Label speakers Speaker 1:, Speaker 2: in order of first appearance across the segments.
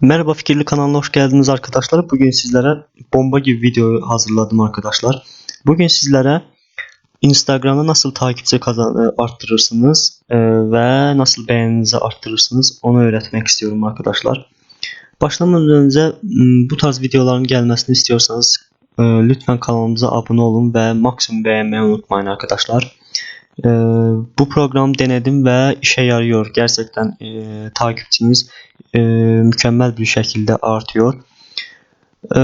Speaker 1: Merhaba Fikirli kanalına hoş geldiniz arkadaşlar. Bugün sizlere bomba gibi video hazırladım arkadaşlar. Bugün sizlere Instagram'da nasıl takipçi kazan arttırırsınız e, ve nasıl beğeninizi arttırırsınız onu öğretmek istiyorum arkadaşlar. Başlamadan önce bu tarz videoların gelmesini istiyorsanız e, lütfen kanalımıza abone olun ve maksimum beğenmeyi unutmayın arkadaşlar. E, bu program denedim ve işe yarıyor. Gerçekten e, takipçimiz e, mükemmel bir şekilde artıyor. E,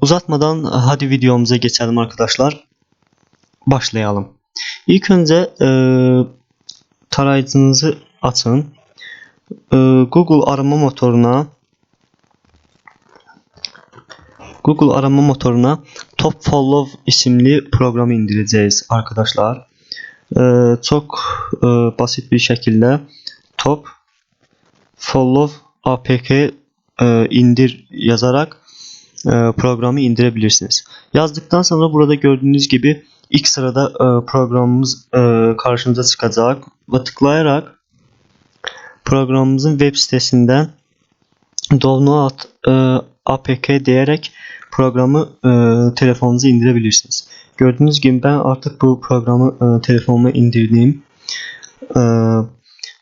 Speaker 1: uzatmadan hadi videomuza geçelim arkadaşlar. Başlayalım. İlk önce e, tarayıcınızı açın. Google arama motoruna Google arama motoruna Top Follow isimli programı indireceğiz arkadaşlar. Ee, çok e, basit bir şekilde Top Follow APK e, indir yazarak e, programı indirebilirsiniz. Yazdıktan sonra burada gördüğünüz gibi ilk sırada e, programımız e, karşınıza çıkacak ve tıklayarak programımızın web sitesinden download e, APK diyerek programı e, telefonunuza indirebilirsiniz. Gördüğünüz gibi ben artık bu programı e, telefonuma indirdim. E,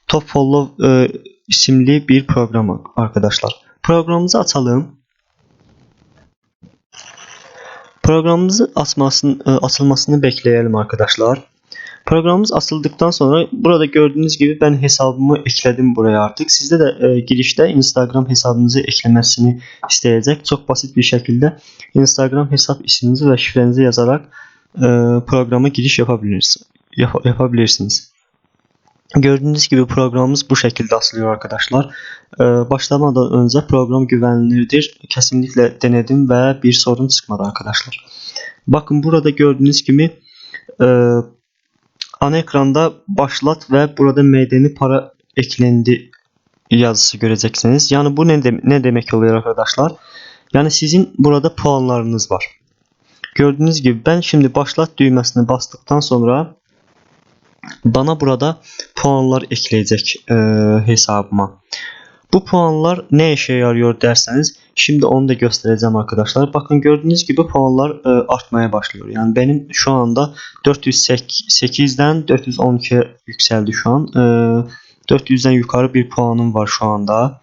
Speaker 1: Top Follow e, isimli bir program arkadaşlar. Programımızı açalım. Programımızı açmasını, e, açılmasını bekleyelim arkadaşlar. Programımız açıldıktan sonra burada gördüğünüz gibi ben hesabımı ekledim buraya artık. Sizde de e, girişte Instagram hesabınızı eklemesini isteyecek. Çok basit bir şekilde Instagram hesap isminizi ve şifrenizi yazarak e, programa giriş yapabilirsiniz. Yap- yapabilirsiniz. Gördüğünüz gibi programımız bu şekilde açılıyor arkadaşlar. Ee, başlamadan önce program güvenlidir. Kesinlikle denedim ve bir sorun çıkmadı arkadaşlar. Bakın burada gördüğünüz gibi e, ana ekranda başlat ve burada medeni para eklendi yazısı göreceksiniz. Yani bu ne, de- ne demek oluyor arkadaşlar? Yani sizin burada puanlarınız var. Gördüğünüz gibi ben şimdi başlat düğmesine bastıktan sonra bana burada puanlar ekleyecek e, hesabıma. Bu puanlar ne işe yarıyor derseniz şimdi onu da göstereceğim arkadaşlar. Bakın gördüğünüz gibi puanlar e, artmaya başlıyor. Yani benim şu anda 408'den 412'ye yükseldi şu an. E, 400'den yukarı bir puanım var şu anda.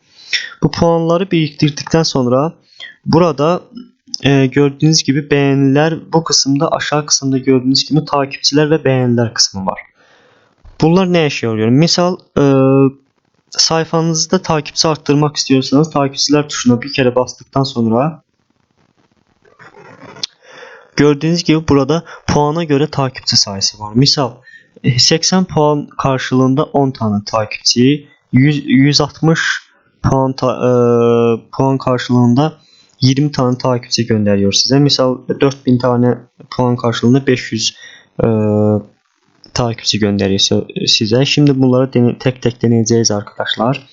Speaker 1: Bu puanları biriktirdikten sonra burada e, gördüğünüz gibi beğeniler bu kısımda aşağı kısımda gördüğünüz gibi takipçiler ve beğeniler kısmı var. Bunlar ne işe yarıyor? Misal e, sayfanızda takipçi arttırmak istiyorsanız takipçiler tuşuna bir kere bastıktan sonra gördüğünüz gibi burada puana göre takipçi sayısı var. Misal e, 80 puan karşılığında 10 tane takipçi, 100, 160 puan ta- e, puan karşılığında 20 tane takipçi gönderiyor size. Misal 4000 tane puan karşılığında 500 e, takipçi gönderiyor size. Şimdi bunları tek tek deneyeceğiz arkadaşlar.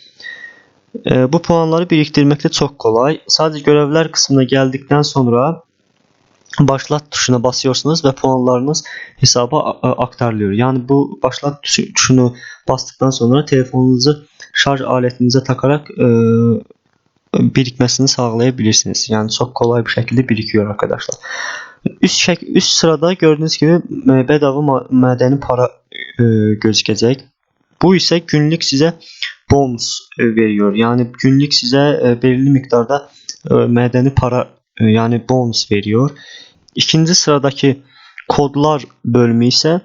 Speaker 1: E, bu puanları biriktirmek de çok kolay. Sadece görevler kısmına geldikten sonra başlat tuşuna basıyorsunuz ve puanlarınız hesaba aktarılıyor. Yani bu başlat tuşu- tuşunu bastıktan sonra telefonunuzu şarj aletinize takarak e, birikmesini sağlayabilirsiniz. Yani çok kolay bir şekilde birikiyor arkadaşlar. Üst, şek üst sırada gördüğünüz gibi e, bedava madeni para e, gözükecek. Bu ise günlük size bonus e, veriyor. Yani günlük size e, belirli miktarda e, madeni para e, yani bonus veriyor. İkinci sıradaki kodlar bölümü ise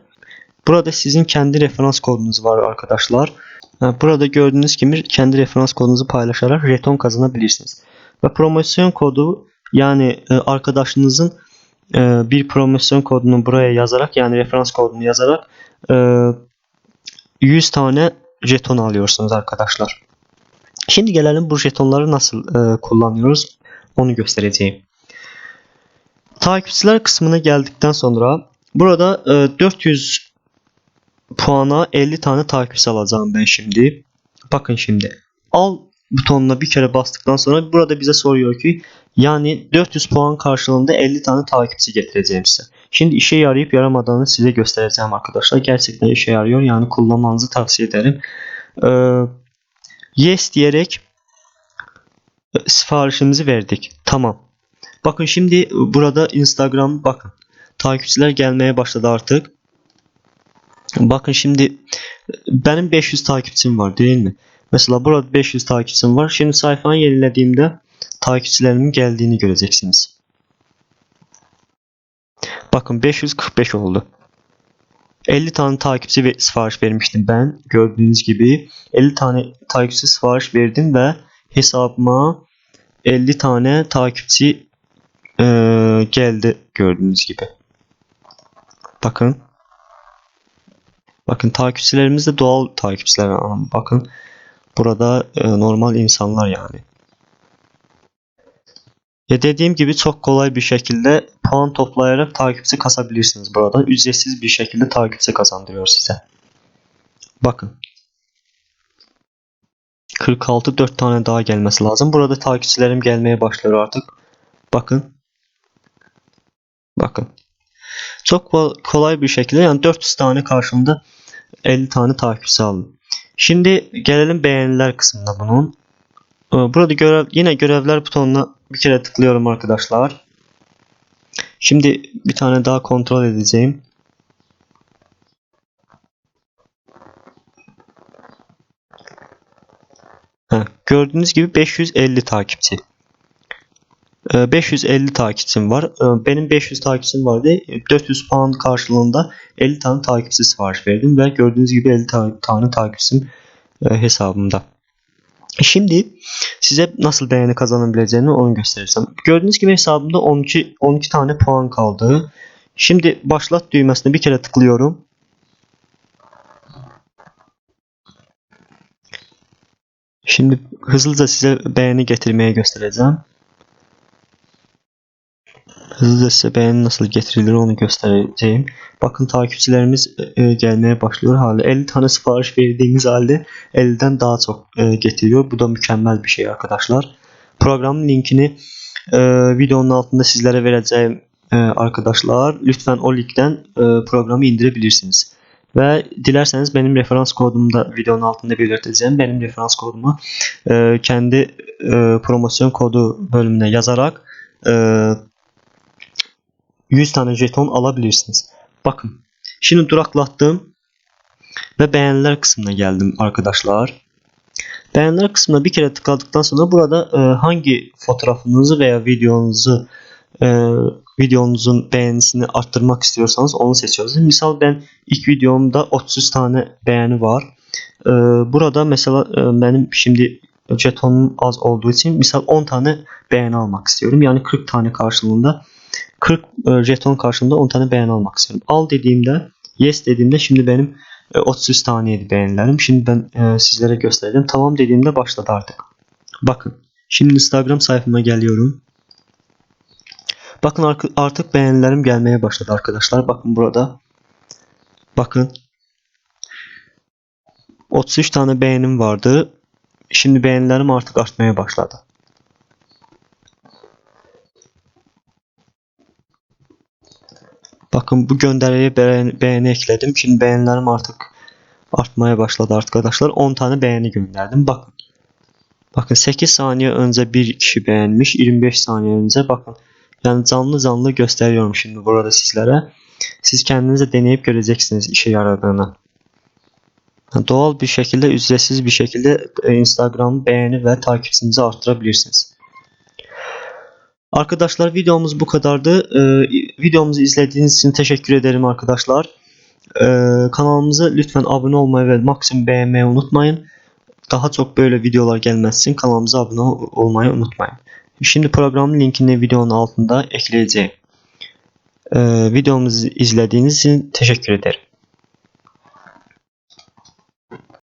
Speaker 1: burada sizin kendi referans kodunuz var arkadaşlar. Burada gördüğünüz gibi kendi referans kodunuzu paylaşarak jeton kazanabilirsiniz. Ve promosyon kodu yani e, arkadaşınızın bir promosyon kodunu buraya yazarak yani referans kodunu yazarak e, 100 tane jeton alıyorsunuz arkadaşlar. Şimdi gelelim bu jetonları nasıl e, kullanıyoruz onu göstereceğim. Takipçiler kısmına geldikten sonra burada e, 400 puana 50 tane takipçi alacağım ben şimdi. Bakın şimdi. Al butonuna bir kere bastıktan sonra burada bize soruyor ki yani 400 puan karşılığında 50 tane takipçi getireceğim size. Şimdi işe yarayıp yaramadığını size göstereceğim arkadaşlar. Gerçekten işe yarıyor. Yani kullanmanızı tavsiye ederim. Ee, yes diyerek e, siparişimizi verdik. Tamam. Bakın şimdi burada Instagram bakın. Takipçiler gelmeye başladı artık. Bakın şimdi benim 500 takipçim var değil mi? Mesela burada 500 takipçim var. Şimdi sayfayı yenilediğimde takipçilerimin geldiğini göreceksiniz. Bakın 545 oldu. 50 tane takipçi ve sipariş vermiştim ben. Gördüğünüz gibi 50 tane takipçi sipariş verdim ve hesabıma 50 tane takipçi e, geldi gördüğünüz gibi. Bakın. Bakın takipçilerimiz de doğal takipçiler. Bakın burada e, normal insanlar yani. Ya dediğim gibi çok kolay bir şekilde puan toplayarak takipçi kasabilirsiniz burada. Ücretsiz bir şekilde takipçi kazandırıyor size. Bakın. 46 4 tane daha gelmesi lazım. Burada takipçilerim gelmeye başlıyor artık. Bakın. Bakın. Çok kolay bir şekilde yani 400 tane karşımda 50 tane takipçi aldım. Şimdi gelelim beğeniler kısmına bunun. Ee, burada görev, yine görevler butonuna bir kere tıklıyorum arkadaşlar. Şimdi bir tane daha kontrol edeceğim. Heh, gördüğünüz gibi 550 takipçi. 550 ee, takipçim var. Ee, benim 500 takipçim vardı. 400 puan karşılığında 50 tane takipçi sipariş verdim ve gördüğünüz gibi 50 tane takipçim e, hesabımda. Şimdi size nasıl beğeni kazanabileceğini onu göstereceğim. Gördüğünüz gibi hesabımda 12 12 tane puan kaldı. Şimdi başlat düğmesine bir kere tıklıyorum. Şimdi hızlıca size beğeni getirmeye göstereceğim. Hızlıca size beğeni nasıl getirilir onu göstereceğim. Bakın takipçilerimiz e, gelmeye başlıyor hala. 50 tane sipariş verdiğimiz halde 50'den daha çok e, getiriyor. Bu da mükemmel bir şey arkadaşlar. Programın linkini e, videonun altında sizlere vereceğim arkadaşlar. Lütfen o linkten programı indirebilirsiniz. Ve dilerseniz benim referans kodumu da videonun altında belirteceğim. Benim referans kodumu kendi promosyon kodu bölümüne yazarak 100 tane jeton alabilirsiniz. Bakın. Şimdi duraklattım. Ve beğeniler kısmına geldim arkadaşlar. Beğeniler kısmına bir kere tıkladıktan sonra burada e, hangi fotoğrafınızı veya videonuzu e, videonuzun beğenisini arttırmak istiyorsanız onu seçiyorsunuz. Misal ben ilk videomda 30 tane beğeni var. E, burada mesela e, benim şimdi jetonum az olduğu için misal 10 tane beğeni almak istiyorum. Yani 40 tane karşılığında 40 e, jeton karşılığında 10 tane beğeni almak istiyorum. Al dediğimde yes dediğimde şimdi benim 33 e, taneydi beğenilerim. Şimdi ben e, sizlere göstereceğim. Tamam dediğimde başladı artık. Bakın. Şimdi Instagram sayfama geliyorum. Bakın artık beğenilerim gelmeye başladı arkadaşlar. Bakın burada. Bakın. 33 tane beğenim vardı. Şimdi beğenilerim artık artmaya başladı. Bakın bu gönderiye beğeni, ekledim. Şimdi beğenilerim artık artmaya başladı arkadaşlar. 10 tane beğeni gönderdim. Bakın. Bakın 8 saniye önce bir kişi beğenmiş. 25 saniye önce bakın. Yani canlı canlı gösteriyorum şimdi burada sizlere. Siz kendinize deneyip göreceksiniz işe yaradığını. Doğal bir şekilde, ücretsiz bir şekilde e, Instagram beğeni ve takipçinizi arttırabilirsiniz. Arkadaşlar videomuz bu kadardı. Ee, videomuzu izlediğiniz için teşekkür ederim arkadaşlar. Ee, kanalımıza lütfen abone olmayı ve maksimum beğenmeyi unutmayın. Daha çok böyle videolar gelmezsin. Kanalımıza abone olmayı unutmayın. Şimdi programın linkini videonun altında ekleyeceğim. Ee, videomuzu izlediğiniz için teşekkür ederim.